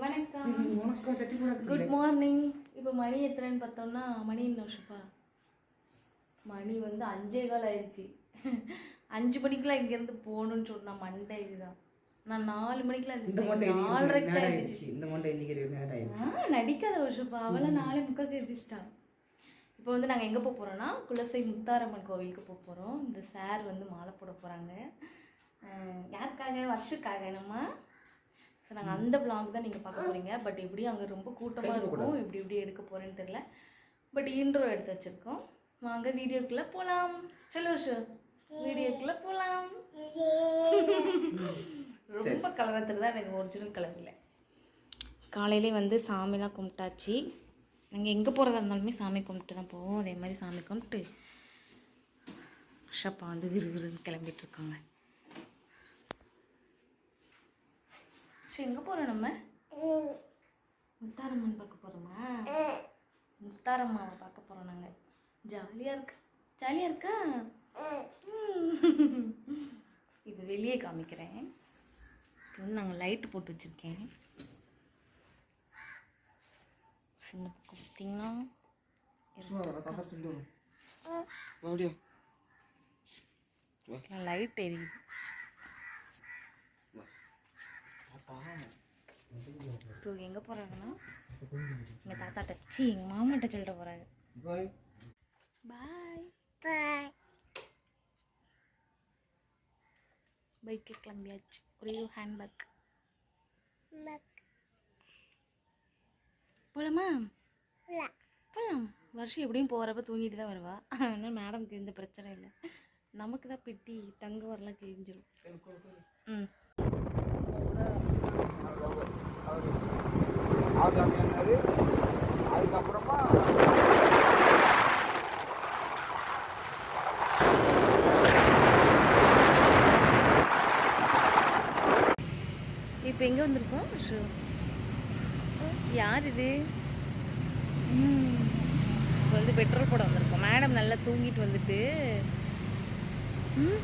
வணக்கம். கூட மார்னிங் இப்போ மணி எத்தனைன்னு பார்த்தோம்னா மணி என்ன வருஷப்பா மணி வந்து அஞ்சே கால் ஆயிடுச்சு. அஞ்சு மணிக்கெலாம் இங்கேருந்து போகணும்னு சொன்னா மண்டே இதுதான். நான் நாலு மணிக்கெலாம் இருந்துச்சு நாலரைக்கு தான் இருந்துச்சு இந்த மண்டை இன்னைக்கு நடிக்காத வருஷப்பா அவளை நாளை முக்காக்கு எதிர்ச்சிட்டா இப்போ வந்து நாங்கள் எங்கே போக போகிறோன்னா குலசை முத்தாரம்மன் கோவிலுக்கு போக போகிறோம் இந்த சார் வந்து மாலை போட போகிறாங்க யாருக்காக? வருஷக்காக நம்ம ஸோ நாங்கள் அந்த vlog தான் நீங்கள் பார்க்க போகிறீங்க பட் எப்படியும் அங்கே ரொம்ப கூட்டமாக இருக்கும். எப்படி எப்படி எடுக்க போகிறேன்னு தெரியல. பட் இன்ட்ரோ எடுத்து வச்சுருக்கோம். வாங்க வீடியோக்குள்ளே போகலாம் சொல்ல வருஷம் வீடியோக்குள்ளே போகலாம் ரொம்ப கலரத்தில் தான் எனக்கு ஒரிஜினல் கலர் இல்லை. காலையிலே வந்து சாமிலாம் கும்பிட்டாச்சு. நாங்கள் எங்கே போகிறதா இருந்தாலுமே சாமி கும்பிட்டு தான் போவோம். அதே மாதிரி சாமி கும்பிட்டு ஷப்பா வந்து விறுவிறுன்னு கிளம்பிட்டு சரி எங்கே போகிறோம் நம்ம? முத்தாரம்மன் பார்க்க போகிறோமா முத்தாரம்மாவை பார்க்க போகிறோம் நாங்கள் ஜாலியாக இருக்கு. ஜாலியாக இருக்கா? இப்போ வெளியே காமிக்கிறேன். இப்போ வந்து நாங்கள் லைட்டு போட்டு வச்சுருக்கேன். சின்ன பக்கம் பார்த்தீங்கன்னா லைட் எரியுது இப்போ எங்கே போகிறாங்கன்னா எங்கள் தாத்தாட்ட. சி எங்கள் மாமாட்ட சொல்லிட்டு போகிறாங்க பாய் பாய் பாய் பைக்கில் கிளம்பியாச்சு. ஒரே ஒரு ஹேண்ட்பேக் போகலாமா போகலாம் வருஷம் எப்படியும் போகிறப்ப தூங்கிட்டு தான் வருவா. அதனால் மேடம்க்கு எந்த பிரச்சனை இல்லை. நமக்கு தான் பெட்டி தங்க வரலாம் கிழிஞ்சிரும். ம். அதுக்கப்புறமா இப்போ எங்கே வந்திருக்கோம் ஷோ? யார் இது? ம், இப்போ வந்து பெட்ரோல் போட வந்திருக்கோம். மேடம் நல்லா தூங்கிட்டு வந்துட்டு. ம்,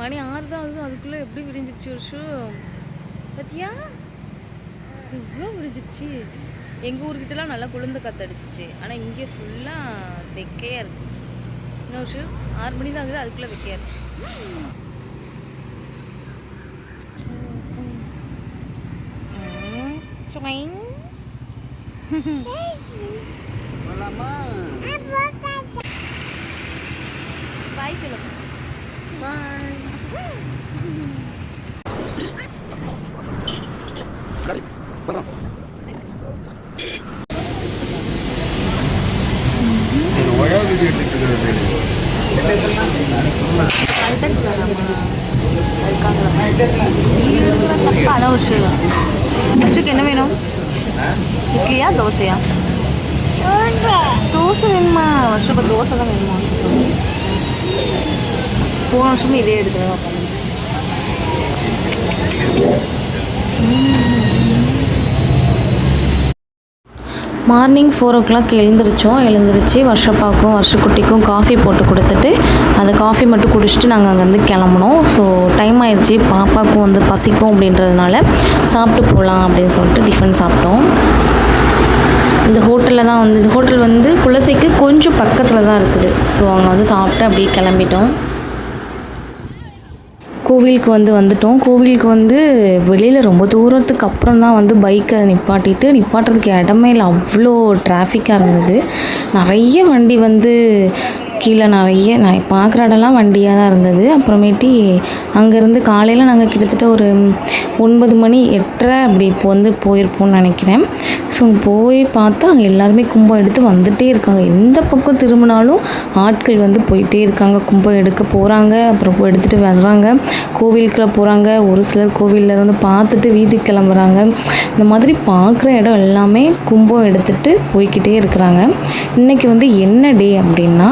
மணி ஆறு தான் ஆகுது. அதுக்குள்ளே எப்படி விடிஞ்சிருச்சு ஒரு ஷூ? பார்த்தியா எவ்வளோ விடிஞ்சிருச்சு எங்கள் ஊர்கிட்டலாம் நல்லா குளிர்ந்து காத்தடிச்சிச்சு ஆனால் இங்கே ஃபுல்லாக வெக்கையாக இருக்குது இன்னொரு ஷூ ஆறு மணி தான் ஆகுது அதுக்குள்ளே வெக்கையாக இருக்கு. ம், சுவைங். போலாமா பாய் சொல்லுங்க பாய் வரோம் அதான் வருஷம் வருஷத்துக்கு என்ன வேணும்? இட்லியா தோசையா? தோசை வேணுமா? வருஷம் இப்போ தோசை தான் வேணுமா? போன வருஷமும் இதே எடுத்துருங்க மார்னிங் ஃபோர் ஓ கிளாக் எழுந்திரிச்சோம். எழுந்திரிச்சு வருஷப்பாக்கும் வருஷக்குட்டிக்கும் காஃபி போட்டு கொடுத்துட்டு அந்த காஃபி மட்டும் குடிச்சிட்டு நாங்கள் அங்கேருந்து கிளம்புனோம். ஸோ டைம் ஆயிடுச்சு. பாப்பாவுக்கும் வந்து பசிக்கும் அப்படின்றதுனால சாப்பிட்டு போகலாம் அப்படின்னு சொல்லிட்டு டிஃபன் சாப்பிட்டோம். இந்த ஹோட்டலில் தான் வந்து இந்த ஹோட்டல் வந்து குலசைக்கு கொஞ்சம் பக்கத்தில் தான் இருக்குது. ஸோ அங்கே வந்து சாப்பிட்டு அப்படியே கிளம்பிட்டோம். கோவிலுக்கு வந்து வந்துட்டோம். கோவிலுக்கு வந்து வெளியில் ரொம்ப தூரத்துக்கு அப்புறம் தான் வந்து பைக்கை நிப்பாட்டிட்டு நிப்பாட்டுறதுக்கு இடமே இல்லை. அவ்வளோ டிராஃபிக்காக இருந்தது. நிறைய வண்டி வந்து கீழே நிறைய நான் பார்க்குற இடம்லாம் வண்டியாக தான் இருந்தது. அப்புறமேட்டி அங்கேருந்து காலையில் நாங்கள் கிட்டத்தட்ட ஒரு ஒன்பது மணி எட்டரை அப்படி இப்போ வந்து போயிருப்போம்னு நினைக்கிறேன். ஸோ போய் பார்த்தா அங்கே எல்லாருமே கும்பம் எடுத்து வந்துட்டே இருக்காங்க. எந்த பக்கம் திரும்பினாலும் ஆட்கள் வந்து போயிட்டே இருக்காங்க. கும்பம் எடுக்க போகிறாங்க அப்புறம் எடுத்துகிட்டு வர்றாங்க. கோவிலுக்குள்ளே போகிறாங்க. ஒரு சிலர் கோவில்ல இருந்து பார்த்துட்டு வீட்டுக்கு கிளம்புறாங்க. இந்த மாதிரி பார்க்குற இடம் எல்லாமே கும்பம் எடுத்துகிட்டு போய்க்கிட்டே இருக்கிறாங்க. இன்றைக்கி வந்து என்ன டே அப்படின்னா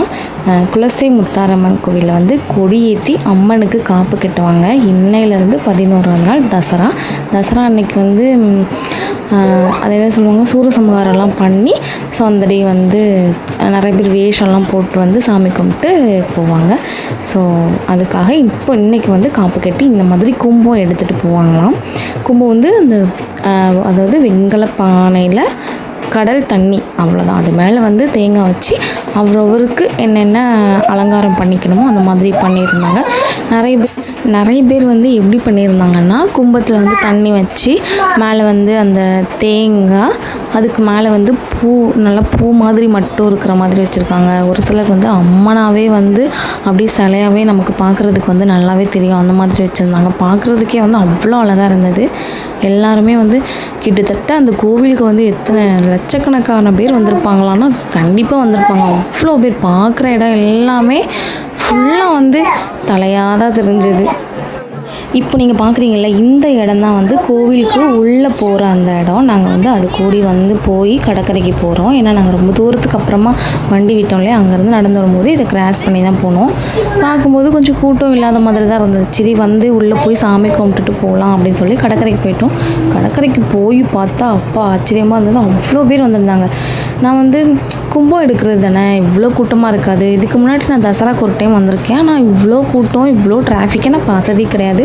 குலசை முத்தாரம்மன் கோவிலில் வந்து கொடியேற்றி அம்மனுக்கு காப்பு கட்டுவாங்க. இன்னையிலேருந்து பதினோராம் நாள் தசரா. தசரா அன்னைக்கு வந்து அதை அது என்ன சொல்லுவாங்க? சூரசம்ஹாரம்லாம் பண்ணி ஸோ அந்த டே வந்து நிறைய பேர் வேஷம்லாம் போட்டு வந்து சாமி கும்பிட்டு போவாங்க. ஸோ அதுக்காக இப்போ இன்றைக்கி வந்து காப்பு கட்டி இந்த மாதிரி கும்பம் எடுத்துகிட்டு போவாங்களாம். கும்பம் வந்து அந்த அதாவது வெங்கல பானையில் கடல் தண்ணி அவ்வளோதான் அது மேலே வந்து தேங்காய் வச்சு அவரவருக்கு என்னென்ன அலங்காரம் பண்ணிக்கணுமோ அந்த மாதிரி பண்ணியிருந்தாங்க. நிறைய பேர் நிறைய பேர் வந்து எப்படி பண்ணியிருந்தாங்கன்னா கும்பத்தில் வந்து தண்ணி வச்சு மேலே வந்து அந்த தேங்காய் அதுக்கு மேலே வந்து பூ நல்லா பூ மாதிரி மட்டும் இருக்கிற மாதிரி வச்சுருக்காங்க. ஒரு சிலர் வந்து அம்மனாகவே வந்து அப்படியே சிலையாவே நமக்கு பார்க்குறதுக்கு வந்து நல்லாவே தெரியும். அந்த மாதிரி வச்சுருந்தாங்க. பார்க்குறதுக்கே வந்து அவ்வளோ அழகாக இருந்தது. எல்லாருமே வந்து கிட்டத்தட்ட அந்த கோவிலுக்கு வந்து எத்தனை லட்சக்கணக்கான பேர் வந்திருப்பாங்களான்னா கண்டிப்பாக வந்திருப்பாங்க. அவ்வளோ பேர் பார்க்குற இடம் எல்லாமே ஃபுல்லாக வந்து தலையாக தான் தெரிஞ்சது. Yes. இப்போ நீங்கள் பார்க்குறீங்கள இந்த இடம் தான் வந்து கோவிலுக்கு உள்ளே போகிற அந்த இடம். நாங்கள் வந்து அது கூடி வந்து போய் கடற்கரைக்கு போகிறோம் ஏன்னா நாங்கள் ரொம்ப தூரத்துக்கு அப்புறமா வண்டி விட்டோம் இல்லையா? அங்கேருந்து நடந்து வரும்போது இதை கிராஸ் பண்ணி தான் போனோம். பார்க்கும்போது கொஞ்சம் கூட்டம் இல்லாத மாதிரி தான் இருந்தது. சரி வந்து உள்ளே போய் சாமி கும்பிட்டுட்டு போகலாம் அப்படின்னு சொல்லி கடற்கரைக்கு போயிட்டோம். கடற்கரைக்கு போய் பார்த்தா அப்பா ஆச்சரியமாக இருந்தது. அவ்வளோ பேர் வந்திருந்தாங்க. நான் வந்து கும்பம் எடுக்கிறது தானே? இவ்வளோ கூட்டமாக இருக்காது. இதுக்கு முன்னாடி நான் தசராக்கு ஒரு டைம் வந்திருக்கேன். ஆனால் இவ்வளோ கூட்டம் இவ்வளோ டிராஃபிக்கை நான் பார்த்ததே கிடையாது.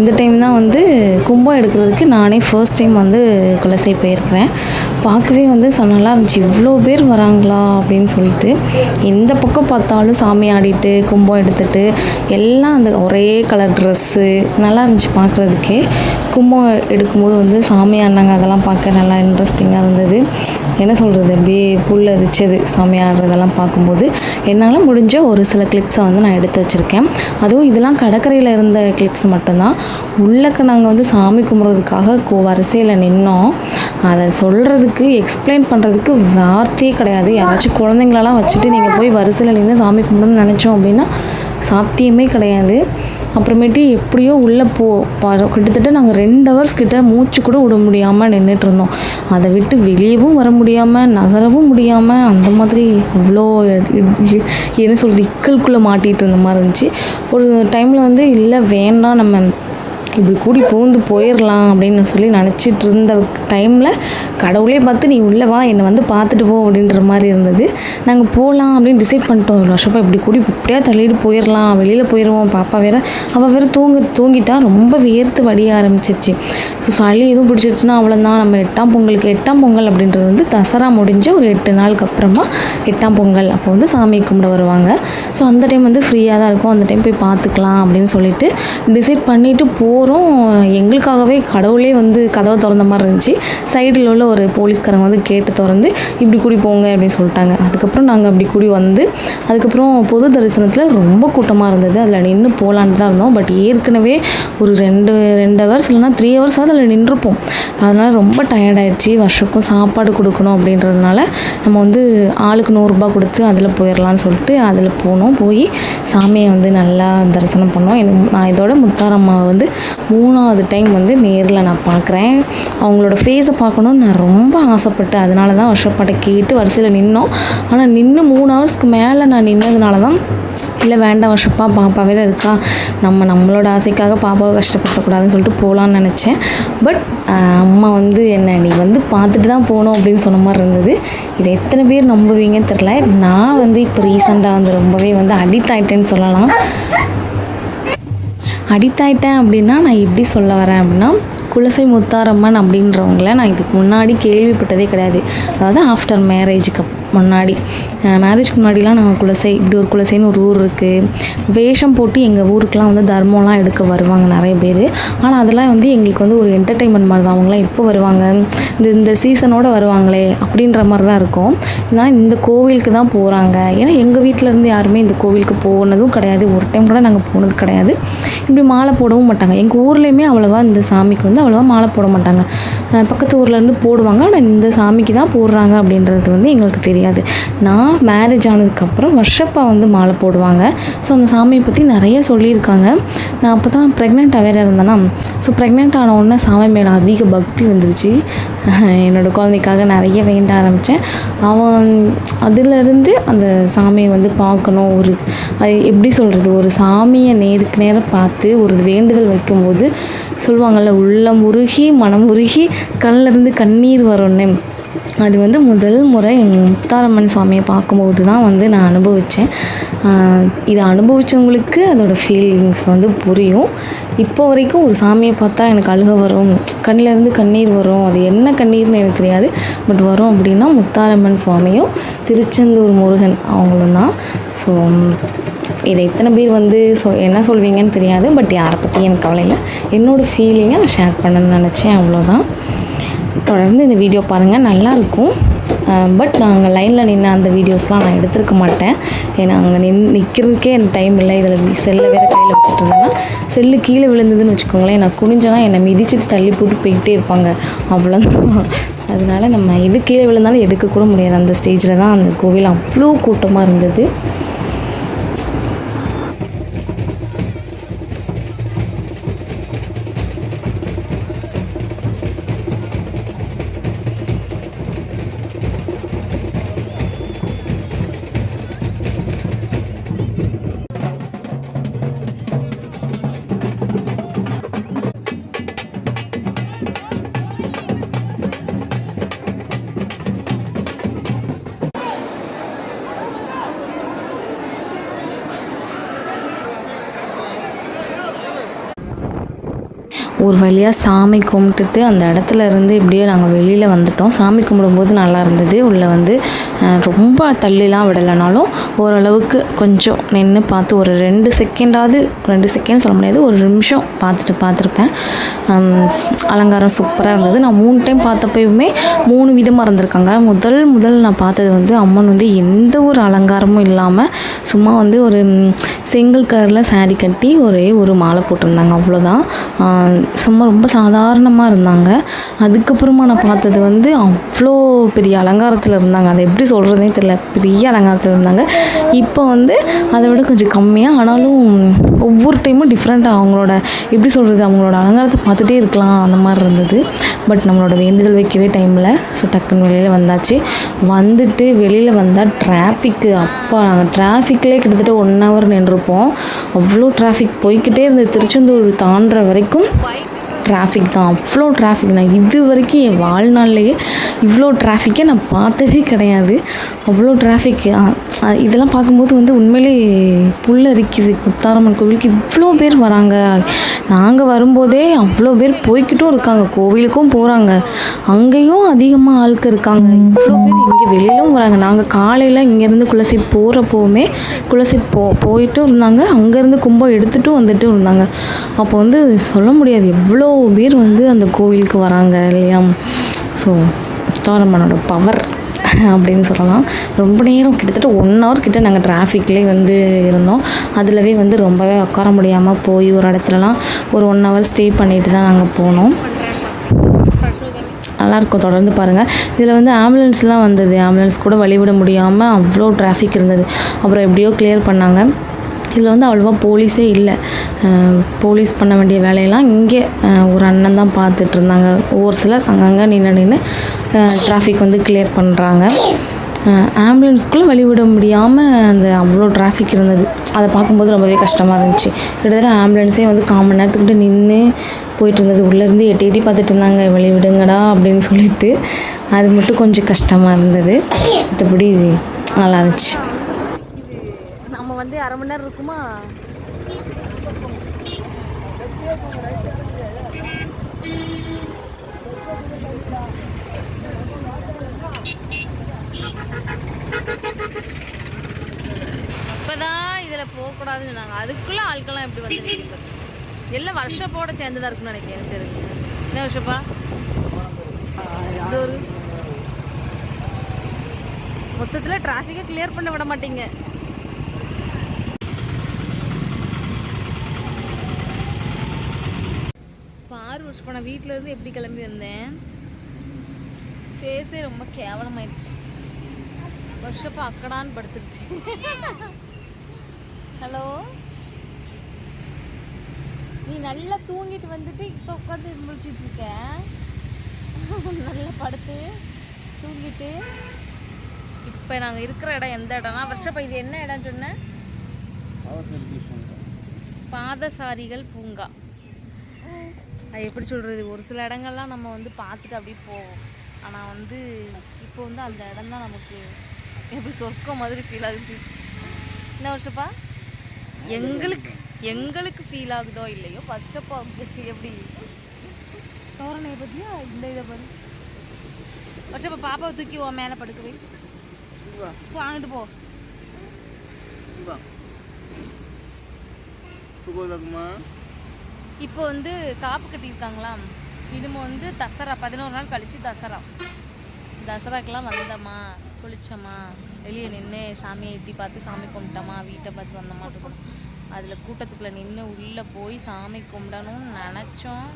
இந்த டைம் தான் வந்து கும்பம் எடுக்கிறதுக்கு நானே ஃபர்ஸ்ட் டைம் வந்து குலசை போயிருக்கிறேன். பார்க்கவே வந்து ச- நல்லா இருந்துச்சு. இவ்வளோ பேர் வராங்களா அப்படின்னு சொல்லிட்டு எந்த பக்கம் பார்த்தாலும் சாமி ஆடிட்டு கும்பம் எடுத்துட்டு எல்லாம் அந்த ஒரே கலர் ட்ரெஸ்ஸு நல்லா இருந்துச்சு பார்க்குறதுக்கே. கும்பம் எடுக்கும்போது வந்து சாமி ஆடினாங்க. அதெல்லாம் பார்க்க நல்லா இன்ட்ரெஸ்டிங்காக இருந்தது. என்ன சொல்கிறது அப்படியே புல் அரிச்சது சாமி ஆடுறதெல்லாம் பார்க்கும்போது. என்னால் முடிஞ்ச ஒரு சில கிளிப்ஸை வந்து நான் எடுத்து வச்சுருக்கேன். அதுவும் இதெல்லாம் கடற்கரையில் இருந்த கிளிப்ஸ் மட்டும்தான். உள்ளக்க நாங்கள் வந்து சாமி கும்பிட்றதுக்காக கோ வரிசையில் நின்னோம். அதை சொல்கிறதுக்கு எக்ஸ்பிளைன் பண்ணுறதுக்கு வார்த்தையே கிடையாது. யாராச்சும் குழந்தைங்களெல்லாம் வச்சுட்டு நீங்கள் போய் வரிசையில் நின்று சாமி கும்பிடணும்னு நினச்சோம் அப்படின்னா சாத்தியமே கிடையாது. அப்புறமேட்டு எப்படியோ உள்ளே போ ப- கிட்டத்தட்ட நாங்கள் ரெண்டு ஹவர்ஸ் கிட்ட மூச்சு கூட விட முடியாமல் நின்றுட்டு இருந்தோம். அதை விட்டு வெளியவும் வர முடியாமல் நகரவும் முடியாமல் அந்த மாதிரி அவ்வளோ என்ன சொல்கிறது இக்கலுக்குள்ளே மாட்டிகிட்டு இருந்த மாதிரி இருந்துச்சு. ஒரு டைமில் வந்து இல்லை வேண்டாம் நம்ம இப்படி கூடி பூந்து போயிடலாம் அப்படின்னு சொல்லி நினச்சிட்டு இருந்த டைமில் கடவுளே பார்த்து நீ உள்ளே வா என்னை வந்து பார்த்துட்டு போ அப்படின்ற மாதிரி இருந்தது. நாங்கள் போகலாம் அப்படின்னு டிசைட் பண்ணிட்டோம். ஒரு வருஷப்பா இப்படி கூடி இப்படியா தள்ளிட்டு போயிடலாம் வெளியில் போயிடுவோம் பாப்பா வேற அவள் வேறு தூங்க தூங்கிட்டா. ரொம்ப வேர்த்து வடிய ஆரம்பிச்சிச்சு ஸோ சளி எதுவும் பிடிச்சிருச்சுன்னா அவ்வளோதான் நம்ம எட்டாம் பொங்கலுக்கு எட்டாம் பொங்கல் அப்படின்றது வந்து தசரா முடிஞ்ச ஒரு எட்டு நாளுக்கு அப்புறமா எட்டாம் பொங்கல். அப்போ வந்து சாமி கும்பிட வருவாங்க. ஸோ அந்த டைம் வந்து ஃப்ரீயாக தான் இருக்கும். அந்த டைம் போய் பார்த்துக்கலாம் அப்படின்னு சொல்லிட்டு டிசைட் போ போகிறோம் எங்களுக்காகவே கடவுளே வந்து கதவை திறந்த மாதிரி இருந்துச்சு. சைடில் உள்ள ஒரு போலீஸ்காரங்க வந்து கேட்டு திறந்து இப்படி கூடி போங்க அப்படின்னு சொல்லிட்டாங்க. அதுக்கப்புறம் நாங்கள் அப்படி கூடி வந்து அதுக்கப்புறம் பொது தரிசனத்தில் ரொம்ப கூட்டமாக இருந்தது. அதில் நின்று போகலான்னு தான் இருந்தோம். பட் ஏற்கனவே ஒரு ரெண்டு ரெண்டு ஹவர்ஸ் இல்லைன்னா த்ரீ ஹவர்ஸாவது அதில் நின்றுப்போம். அதனால் ரொம்ப டயர்டாயிடுச்சு வருஷக்கும் சாப்பாடு கொடுக்கணும் அப்படின்றதுனால நம்ம வந்து ஆளுக்கு நூறுரூபா கொடுத்து அதில் போயிடலான்னு சொல்லிட்டு அதில் போனோம். போய் சாமியை வந்து நல்லா தரிசனம் பண்ணோம். எனக்கு நான் இதோட முத்தாரம்மாவை வந்து மூணாவது டைம் வந்து நேரில் நான் பார்க்குறேன். அவங்களோட ஃபேஸை பார்க்கணுன்னு நான் ரொம்ப ஆசைப்பட்டேன். அதனால தான் வருஷப்பாட்டை கேட்டு வரிசையில் நின்னோம். ஆனால் நின்று மூணு ஹவர்ஸ்க்கு மேலே நான் நின்னதுனால தான் இல்லை வேண்டாம் வருஷப்பா பாப்பாவே இருக்கா. நம்ம நம்மளோட ஆசைக்காக பாப்பாவை கஷ்டப்படுத்தக்கூடாதுன்னு சொல்லிட்டு போகலான்னு நினச்சேன். பட் அம்மா வந்து என்ன நீ வந்து பார்த்துட்டு தான் போகணும் அப்படின்னு சொன்ன மாதிரி இருந்தது. இதை எத்தனை பேர் நம்புவீங்கன்னு தெரில நான் வந்து இப்போ ரீசெண்டாக வந்து ரொம்பவே வந்து அடிக்ட் ஆகிட்டேன்னு சொல்லலாம். அடிக்ட் ஆகிட்டேன் அப்படின்னா நான் எப்படி சொல்ல வரேன் அப்படின்னா குலசை முத்தாரம்மன் அப்படின்றவங்கள நான் இதுக்கு முன்னாடி கேள்விப்பட்டதே கிடையாது. அதாவது ஆஃப்டர் மேரேஜுக்கு முன்னாடி. மேரேஜ்க்கு முன்னாடிலாம் நாங்கள் குலசை இப்படி ஒரு குலசைன்னு ஒரு ஊர் இருக்குது வேஷம் போட்டு எங்கள் ஊருக்கெலாம் வந்து தர்மம்லாம் எடுக்க வருவாங்க நிறைய பேர். ஆனால் அதெல்லாம் வந்து எங்களுக்கு வந்து ஒரு என்டர்டெயின்மெண்ட் மாதிரி தான். அவங்களாம் எப்போ வருவாங்க. இந்த இந்த சீசனோட வருவாங்களே அப்படின்ற மாதிரி தான் இருக்கும். இதனால் இந்த கோவிலுக்கு தான் போகிறாங்க ஏன்னா எங்கள் வீட்டிலேருந்து யாருமே இந்த கோவிலுக்கு போனதும் கிடையாது. ஒரு டைம் கூட நாங்கள் போனது கிடையாது. இப்படி மாலை போடவும் மாட்டாங்க. எங்கள் ஊர்லேயுமே அவ்வளோவா இந்த சாமிக்கு வந்து அவ்வளோவா மாலை போட மாட்டாங்க. பக்கத்து ஊர்லேருந்து போடுவாங்க. ஆனால் இந்த சாமிக்கு தான் போடுறாங்க அப்படின்றது வந்து எங்களுக்கு தெரியாது. நான் மேரேஜ் ஆனதுக்கப்புறம் வருஷப்பா வந்து மாலை போடுவாங்க. ஸோ அந்த சாமியை பற்றி நிறைய சொல்லியிருக்காங்க. நான் அப்போ தான் ப்ரெக்னெண்ட்டாக வேறு இருந்தேன்னா ஸோ ப்ரெக்னென்ட் ஆன உடனே சாமி மேலே அதிக பக்தி வந்துருச்சு. என்னோடய குழந்தைக்காக நிறைய வேண்ட ஆரம்பித்தேன் அவன் அதிலிருந்து அந்த சாமியை வந்து பார்க்கணும். ஒரு அது எப்படி சொல்கிறது ஒரு சாமியை நேருக்கு நேரம் பார்த்து ஒரு வேண்டுதல் வைக்கும்போது சொல்லுவாங்கள்ல உள்ளம் உருகி மனம் உருகி கண்ணிலிருந்து கண்ணீர் வரும்னு. அது வந்து முதல் முறை முத்தாரம்மன் சுவாமியை பார்க்கும்போது தான் வந்து நான் அனுபவித்தேன் இதை அனுபவித்தவங்களுக்கு அதோட ஃபீலிங்ஸ் வந்து புரியும். இப்போ வரைக்கும் ஒரு சாமியை பார்த்தா எனக்கு அழுக வரும் கண்ணிலேருந்து கண்ணீர் வரும். அது என்ன கண்ணீர்னு எனக்கு தெரியாது. பட் வரும் அப்படின்னா முத்தாரம்மன் சுவாமியும் திருச்செந்தூர் முருகன் அவங்களும் தான். ஸோ இதை எத்தனை பேர் வந்து சொ என்ன சொல்வீங்கன்னு தெரியாது பட் யாரை பற்றி எனக்கு கவலை இல்லை. என்னோடய ஃபீலிங்கை நான் ஷேர் பண்ணணும்னு நினச்சேன் அவ்வளோதான் தொடர்ந்து இந்த வீடியோ பாருங்கள் நல்லாயிருக்கும் பட் நாங்கள் லைனில் நின்று அந்த வீடியோஸ்லாம் நான் எடுத்திருக்க மாட்டேன். ஏன்னா அங்கே நின் நிற்கிறதுக்கே எனக்கு டைம் இல்லை. இதில் செல்லை வேறு கையில் வச்சுட்டு இருந்தேன்னா செல்லு கீழே விழுந்ததுன்னு வச்சுக்கோங்களேன் நான் குனிஞ்சனா என்னை மிதிச்சுட்டு தள்ளி போட்டு போயிட்டே இருப்பாங்க. அவ்வளோதான் அதனால நம்ம எது கீழே விழுந்தாலும் எடுக்கக்கூட முடியாது. அந்த ஸ்டேஜில் தான் அந்த கோவில் அவ்வளோ கூட்டமாக இருந்தது. ஒரு வழியாக சாமி கும்பிட்டுட்டு அந்த இடத்துல இருந்து இப்படியே நாங்கள் வெளியில் வந்துட்டோம். சாமி கும்பிடும்போது நல்லா இருந்தது. உள்ளே வந்து ரொம்ப தள்ளிலாம் விடலைனாலும் ஓரளவுக்கு கொஞ்சம் நின்று பார்த்து ஒரு ரெண்டு செகண்டாவது ரெண்டு செகண்ட் சொல்ல முடியாது ஒரு நிமிஷம் பார்த்துட்டு பார்த்துருப்பேன். அலங்காரம் சூப்பராக இருந்தது. நான் மூணு டைம் பார்த்தப்பயுமே மூணு விதமாக இருந்திருக்காங்க. முதல் முதல் நான் பார்த்தது வந்து அம்மன் வந்து எந்த ஒரு அலங்காரமும் இல்லாமல் சும்மா வந்து ஒரு செங்கல் கலரில் saree கட்டி ஒரே ஒரு மாலை போட்டிருந்தாங்க. அவ்வளோதான் சும்மா ரொம்ப சாதாரணமாக இருந்தாங்க. அதுக்கப்புறமா நான் பார்த்தது வந்து அவ்வளோ பெரிய அலங்காரத்தில் இருந்தாங்க. அதை எப்படி சொல்கிறதே தெரியல. பெரிய அலங்காரத்தில் இருந்தாங்க. இப்போ வந்து அதை விட கொஞ்சம் கம்மியாக ஆனாலும் ஒவ்வொரு டைமும் டிஃப்ரெண்ட்டாக அவங்களோட எப்படி சொல்கிறது அவங்களோட அலங்காரத்தை பார்த்துட்டே இருக்கலாம். அந்த மாதிரி இருந்தது. பட் நம்மளோட வேண்டுதல் வைக்கவே டைமில் ஸோ டக்குன்னு வெளியில் வந்தாச்சு. வந்துட்டு வெளியில் வந்தால் டிராஃபிக்கு அப்பா நாங்கள் டிராஃபிக்லேயே கிட்டத்தட்ட ஒன் ஹவர் நின்றுருப்போம். அவ்வளோ டிராஃபிக் போய்கிட்டே இருந்தது. திருச்செந்தூர் தாண்டுற வரைக்கும். டிராஃபிக் தான். அவ்வளோ டிராஃபிக் நான் இது வரைக்கும் என் வாழ்நாள்லேயே இவ்வளோ டிராஃபிக்கே நான் பார்த்ததே கிடையாது. அவ்வளோ டிராஃபிக் இதெல்லாம் பார்க்கும்போது வந்து உண்மையிலே புல் அரிக்குது. முத்தாரம்மன் கோவிலுக்கு இவ்வளோ பேர் வராங்க. நாங்கள் வரும்போதே அவ்வளோ பேர் போய்க்கிட்டும் இருக்காங்க. கோவிலுக்கும் போகிறாங்க அங்கேயும் அதிகமாக ஆளுக்கு இருக்காங்க. இவ்வளோ பேர் இங்கே வெளியிலும் வராங்க. நாங்கள் காலையில் இங்கேருந்து குலசி போகிறப்போவுமே குலசி போ போயிட்டும் இருந்தாங்க. அங்கேருந்து கும்பம் எடுத்துகிட்டும் வந்துட்டும் இருந்தாங்க. அப்போ வந்து சொல்ல முடியாது. எவ்வளோ பேர் வந்து அந்த கோவிலுக்கு வராங்க இல்லையா? ஸோ தோரம்மனோட பவர் அப்படின்னு சொல்லலாம். ரொம்ப நேரம் கிட்டத்தட்ட ஒன் ஹவர் கிட்ட நாங்கள் டிராஃபிக்லேயே வந்து இருந்தோம். அதிலவே வந்து ரொம்பவே உட்கார முடியாமல் போய் ஒரு இடத்துலலாம் ஒரு ஒன் ஹவர் ஸ்டே பண்ணிட்டு தான் நாங்கள் போனோம். நல்லாயிருக்கும் தொடர்ந்து பாருங்கள் இதில் வந்து ஆம்புலன்ஸ்லாம் வந்தது. ஆம்புலன்ஸ் கூட வழிவிட முடியாமல் அவ்வளோ டிராஃபிக் இருந்தது. அப்புறம் எப்படியோ கிளியர் பண்ணாங்க. இதில் வந்து அவ்வளோவா போலீஸே இல்லை. போலீஸ் பண்ண வேண்டிய வேலையெல்லாம் இங்கே ஒரு அண்ணன் தான் பார்த்துட்டு இருந்தாங்க ஒவ்வொரு சிலர் அங்கங்கே நின்று நின்று டிராஃபிக் வந்து கிளியர் பண்ணுறாங்க. ஆம்புலன்ஸ்குள்ளே வழிவிட முடியாமல் அந்த அவ்வளோ டிராஃபிக் இருந்தது. அதை பார்க்கும்போது ரொம்பவே கஷ்டமாக இருந்துச்சு. கிட்டத்தட்ட ஆம்புலன்ஸே வந்து கால் மணி நேரத்துக்கிட்ட நின்று போயிட்டு இருந்தது உள்ளேருந்து எட்டி எட்டி பார்த்துட்டு இருந்தாங்க வழி விடுங்கடா அப்படின்னு சொல்லிட்டு. அது மட்டும் கொஞ்சம் கஷ்டமாக இருந்தது. மற்றபடி நல்லா இருந்துச்சு. வந்து அரை மணி நேரம் இருக்குமா? இப்பதான் இதுல போகக்கூடாதுன்னு சொன்னாங்க. அதுக்குள்ள ஆட்கள்லாம் எப்படி வந்து நிற்கிறது எல்லாம் வருஷப்போட சேர்ந்துதான் இருக்குன்னு நினைக்கிறேன் தெரிஞ்சு. என்ன வருஷப்பா? இது ஒரு மொத்தத்துல டிராஃபிக்கை கிளியர் பண்ண விட மாட்டீங்க இப்போ ஆறு வருஷம் போன வீட்டில இருந்து எப்படி கிளம்பி வந்தேன்? ஃபேஸே ரொம்ப கேவலமாயிடுச்சு. வருஷப்பா அக்கடான்னு படுத்துருச்சு. ஹலோ நீ நல்லா தூங்கிட்டு வந்துட்டு இப்போ உட்காந்து முடிச்சிட்டு இருக்க? நல்லா படுத்து தூங்கிட்டு. இப்போ நாங்கள் இருக்கிற இடம் எந்த இடம்னா வருஷப்பா இது என்ன இடம் சொன்னேன் பாதசாரிகள் பூங்கா. அது எப்படி சொல்கிறது ஒரு சில இடங்கள்லாம் நம்ம வந்து பார்த்துட்டு அப்படியே போவோம். ஆனால் வந்து இப்போ வந்து அந்த இடம் தான் நமக்கு எப்படி சொர்க்கம் மாதிரி ஃபீல் ஆகுது. என்ன வருஷப்பா? எங்களுக்கு எங்களுக்கு ஃபீல் ஆகுதோ இல்லையோ வருஷப்பா எப்படி? தோரணையை பற்றியா இந்த இதை பாரு வருஷப்பா பாப்பாவை தூக்கி உன் மேலே படுக்க வை. வா போ வாங்கிட்டு போ. தூக்குமா இப்போ வந்து காப்பு கட்டியிருக்காங்களா இனிமே வந்து தசரா பதினோரு நாள் கழித்து தசரா. தசராக்கெல்லாம் வந்தோமா குளிச்சோமா வெளியே நின்று சாமியை எட்டி பார்த்து சாமி கும்பிட்டோமா வீட்டை பார்த்து வந்தோமா இருக்கணும் அதில் கூட்டத்துக்குள்ளே நின்று உள்ளே போய் சாமி கும்பிடணும்னு நினச்சோம்.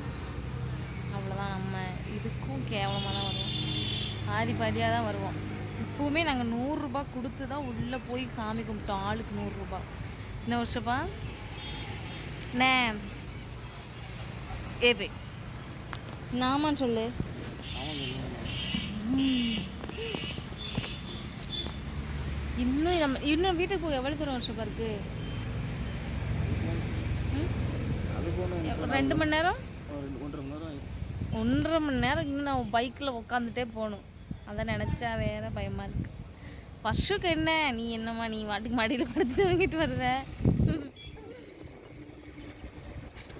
அவ்வளோதான் நம்ம. இதுக்கும் கேவலமாக தான் வருவோம். பாதி பாதியாக தான் வருவோம். இப்போவுமே நாங்கள் நூறுரூபா கொடுத்து தான் உள்ளே போய் சாமி கும்பிட்டோம். ஆளுக்கு நூறுரூபா என்ன வருஷப்பா? என்ன? ஏபே. நாமான்னு சொல்லு. இன்னும் நம்ம இன்னும் வீட்டுக்கு போக எவ்வளோ தூரம் வருஷப்பா இருக்கு ரெண்டு மணி நேரம்? ஒன்றரை மணி நேரம் இன்னும் நான் பைக்கில் உட்காந்துட்டே போகணும். அதை நினச்சா வேற பயமாக இருக்கு. வருஷக்கு என்ன? நீ என்னம்மா நீ வாட்டுக்கு மாடியில் படுத்து வாங்கிட்டு வருவ?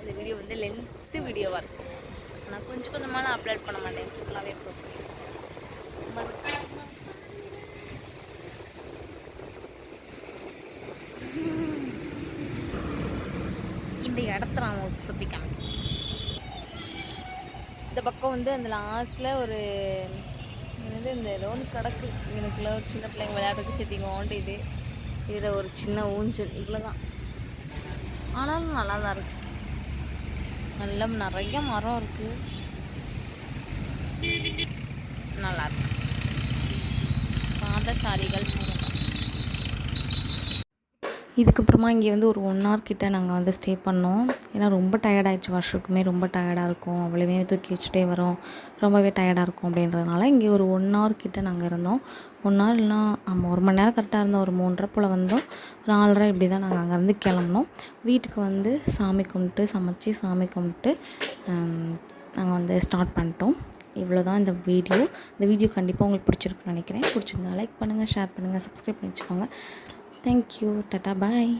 இந்த வீடியோ வந்து நெக்ஸ்ட்டு வீடியோவாக இருக்கும். ஆனால் கொஞ்சம் கொஞ்சமாக நான் அப்லோட் பண்ண மாட்டேன். ஃபுல்லாகவே அப்லோட் இந்த இடத்த நான் உங்களுக்கு சுற்றி காமிக்கிறேன். இந்த பக்கம் வந்து அந்த லாஸ்ட்டில் ஒரு என்னது இந்த ஏதோ ஒன்று கிடக்கு. எனக்குள்ள ஒரு சின்ன பிள்ளைங்க விளையாடுறதுக்கு செத்திங்கோன்ட்டு இது. இதில் ஒரு சின்ன ஊஞ்சல். இவ்வளோ தான் ஆனாலும் நல்லா தான் இருக்குது நல்ல நிறைய மரம் இருக்கு. நல்லா இருக்கு பாதசாரிகள் இதுக்கப்புறமா இங்கே வந்து ஒரு ஒன் ஹவர் கிட்டே நாங்கள் வந்து ஸ்டே பண்ணோம். ஏன்னா ரொம்ப டயர்ட் ஆயிடுச்சு. வருஷத்துக்குமே ரொம்ப டயர்டாக இருக்கும். அவ்வளோவே தூக்கி வச்சுட்டே வரோம். ரொம்பவே டயர்டாக இருக்கும் அப்படின்றதுனால இங்கே ஒரு ஒன் ஹவர் கிட்ட நாங்கள் இருந்தோம். ஒன் ஹவர் இல்லைனா ஆமாம் ஒரு மணி நேரம் கரெக்டாக இருந்தோம். ஒரு மூன்றரை போல் வந்தோம். நாலரை இப்படி தான் நாங்கள் அங்கேருந்து கிளம்புனோம். வீட்டுக்கு வந்து சாமி கும்பிட்டு சமைச்சு சாமி கும்பிட்டு நாங்கள் வந்து ஸ்டார்ட் பண்ணிட்டோம். இவ்வளோ தான் இந்த வீடியோ இந்த வீடியோ கண்டிப்பாக உங்களுக்கு பிடிச்சிருக்குன்னு நினைக்கிறேன். பிடிச்சிருந்தா லைக் பண்ணுங்கள் ஷேர் பண்ணுங்கள் சப்ஸ்கிரைப் பண்ணி வச்சுக்கோங்க. தேங்க்யூ டாட்டா பாய்